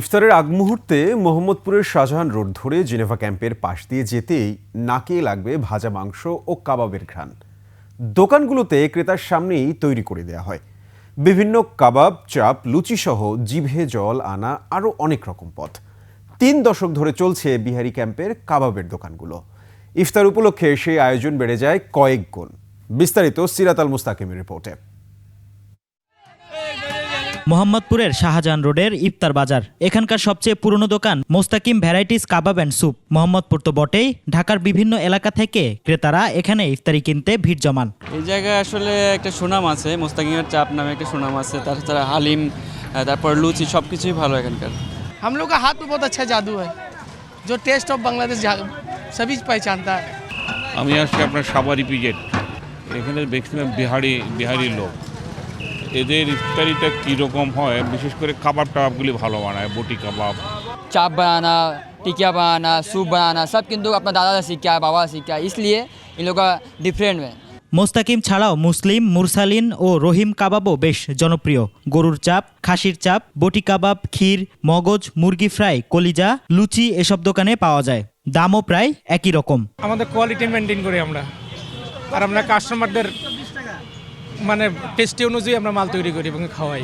ইফতারের আগ মুহূর্তে মোহাম্মদপুরের শাহজাহান রোড ধরে জেনেভা ক্যাম্পের পাশ দিয়ে যেতেই নাকে লাগবে ভাজা মাংস ও কাবাবের ঘ্রাণ। দোকানগুলোতে ক্রেতার সামনেই তৈরি করে দেওয়া হয়। বিভিন্ন কাবাব, চাপ লুচি সহ জিভে জল আনা আরও অনেক রকম পথ। তিন দশক ধরে চলছে বিহারি ক্যাম্পের কাবাবের দোকানগুলো। ইফতার উপলক্ষে সেই আয়োজন বেড়ে যায় কয়েক গুণ। বিস্তারিত সিরাতাল মুস্তাকিমের রিপোর্টে। মোহাম্মদপুরের শাহজাহান রোডের ইফতার বাজার এখানকার সবচেয়ে পুরনো দোকান Mostakim varieties kebab and soup Mohammadpur তো বটেই ঢাকার বিভিন্ন এলাকা থেকে ক্রেতারা এখানে ইফতারি কিনতে ভিড় জমান এই জায়গায় আসলে একটা সুনাম আছে মোস্তাকিমের চাপ নামে একটা সুনাম আছে তাছাড়া হালিম আহ, তারপর লুচি সব কিছুই ভালো এখানকার हम लोग का हाथ में बहुत अच्छा जादू है जो टेस्ट ऑफ बांग्लादेश जा- सभी पहचानता है আমি আসছি আপনার সাবারি পিজেট এখানে ম্যাক্সিমাম বিহারি বিহারি লোক এদের ইফতারিটা কীরকম হয় বিশেষ করে কাবাব টাবাবগুলি ভালো বানায় বটি কাবাব चाप बनाना टिकिया बनाना सूप बनाना सब किंतु अपना दादा से सीखा है बाबा से सीखा है इसलिए इन लोग का डिफरेंट है মোস্তাকিম ছাড়াও মুসলিম মুরসালিন ও রহিম কাবাবও বেশ জনপ্রিয় গরুর চাপ খাসির চাপ বটি কাবাব ক্ষীর মগজ মুরগি ফ্রাই কলিজা লুচি এসব দোকানে পাওয়া যায় দামও প্রায় একই রকম আমাদের কোয়ালিটি মেনটেন করি আমরা আর আমরা কাস্টমারদের মানে টেস্টি অনুযায়ী আমরা মাল তৈরি করি এবং খাওয়াই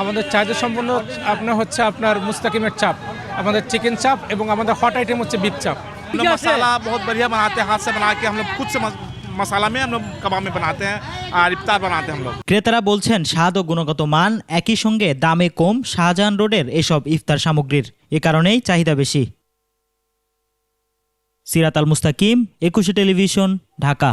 আমাদের চাহিদা সম্পূর্ণ আপনার হচ্ছে আপনার মুস্তাকিমের চাপ আমাদের চিকেন চাপ এবং আমাদের হট আইটেম হচ্ছে বিফ চাপ हम लोग मसाला बहुत बढ़िया बनाते हैं हाथ से बना के हम लोग खुद से मस- मसाला में हम लोग कबाब में बनाते हैं और इफ्तार बनाते हैं हम लोग ক্রেতারা বলছেন স্বাদ ও গুণগত মান একই সঙ্গে দামে কম শাহজাহান রোডের এসব ইফতার সামগ্রীর এ কারণেই চাহিদা বেশি সিরাত আল মুস্তাকিম একুশে টেলিভিশন ঢাকা